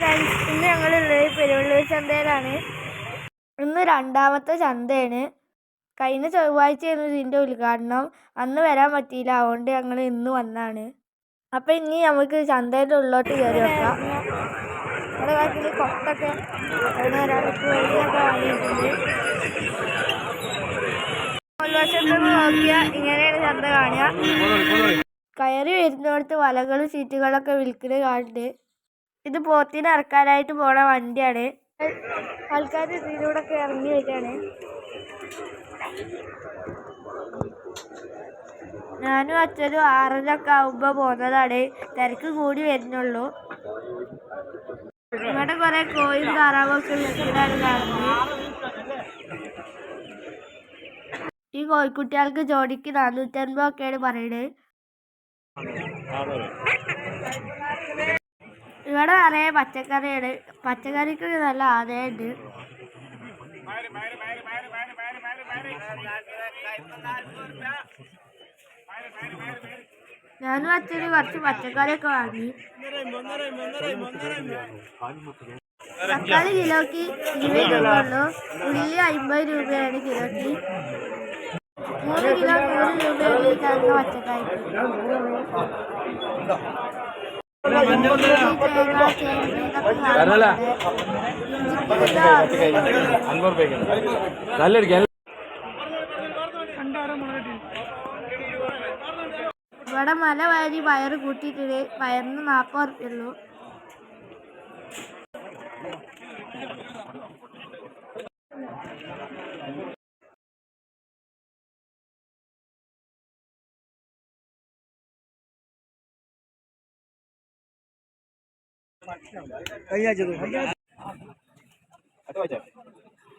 ഇന്ന് ഞങ്ങളുള്ളത് പെരുവള്ളൂർ ചന്തയിലാണ്. ഇന്ന് രണ്ടാമത്തെ ചന്തയാണ്. കഴിഞ്ഞ ചൊവ്വാഴ്ചയായിരുന്നു ഇതിന്റെ ഉദ്ഘാടനം. അന്ന് വരാൻ പറ്റിയില്ല. അതുകൊണ്ട് ഞങ്ങൾ ഇന്ന് വന്നാണ്. അപ്പം ഇനി നമുക്ക് ചന്തേന്റെ ഉള്ളോട്ട് കയറി വെക്കാം നമ്മുടെ കാട്ടിൽ നോക്കിയാൽ ഇങ്ങനെയാണ് ചന്ത കാണുക. കയറി വരുന്നിടത്ത് വലകളും സീറ്റുകളൊക്കെ വിൽക്കുന്ന കാണുന്നുണ്ട് ഇത് പോത്തിനെ ഇറക്കാനായിട്ട് പോണ വണ്ടിയാണ്. ആൾക്കാർ ഇതിലൂടെ ഒക്കെ ഇറങ്ങി വരികയാണ്. ഞാനും അച്ഛനും ആറരൊക്കെ ആവുമ്പോൾ പോകുന്നതാണ്. തിരക്ക് കൂടി വരുന്നുള്ളൂ. ഇവിടെ കൊറേ കോയും താറാവൊക്കെ കാണുന്നത്. ഈ കോഴിക്കുട്ടികൾക്ക് ജോഡിക്ക് നാനൂറ്റൻപതൊക്കെയാണ് ഇവിടെ നിറയെ പച്ചക്കറിയാണ് പച്ചക്കറിക്ക് നല്ല ആദായമുണ്ട്. ഞാനും അച്ഛന് കുറച്ച് പച്ചക്കറിയൊക്കെ വാങ്ങി. തക്കാളി കിലോക്ക് ഇരുപത് രൂപ ഉള്ളൂ. ഉള്ളി അമ്പത് രൂപയാണ് കിലോക്ക് മൂന്ന് കിലോ നൂറ് രൂപയാണ് ഈ കാണുന്ന പച്ചക്കറിക്ക്. ഇവിടെ മല വാരി വയറ് കൂട്ടിട്ട് വയറിന് നാൽപ്പത് ഉറുപ്പ്യുള്ളൂ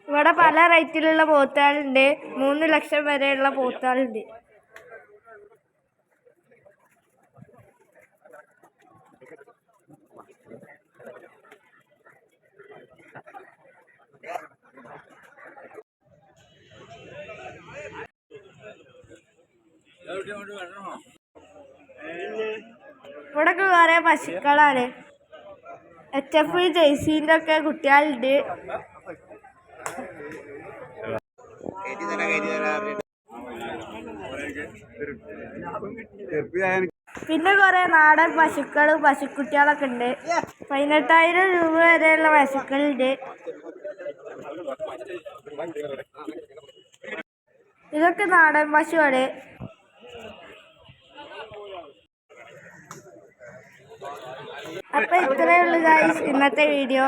ഇവിടെ പല റേറ്റിലുള്ള പോത്താളുണ്ട് മൂന്ന് ലക്ഷം വരെയുള്ള പോത്താളുണ്ട് ഇവിടെ കുറെ പശുക്കളാണ്. എച്ച് എഫ് ഒക്കെ കുട്ടികളുണ്ട്. പിന്നെ കുറെ നാടൻ പശുക്കളും പശുക്കുട്ടികളൊക്കെ ഉണ്ട്. പതിനെട്ടായിരം രൂപ വരെയുള്ള പശുക്കളുണ്ട്. ഇതൊക്കെ നാടൻ പശുവാണ്. അപ്പൊ ഇത്രയേ ഉള്ളൂ ഗായ്സ് ഇന്നത്തെ വീഡിയോ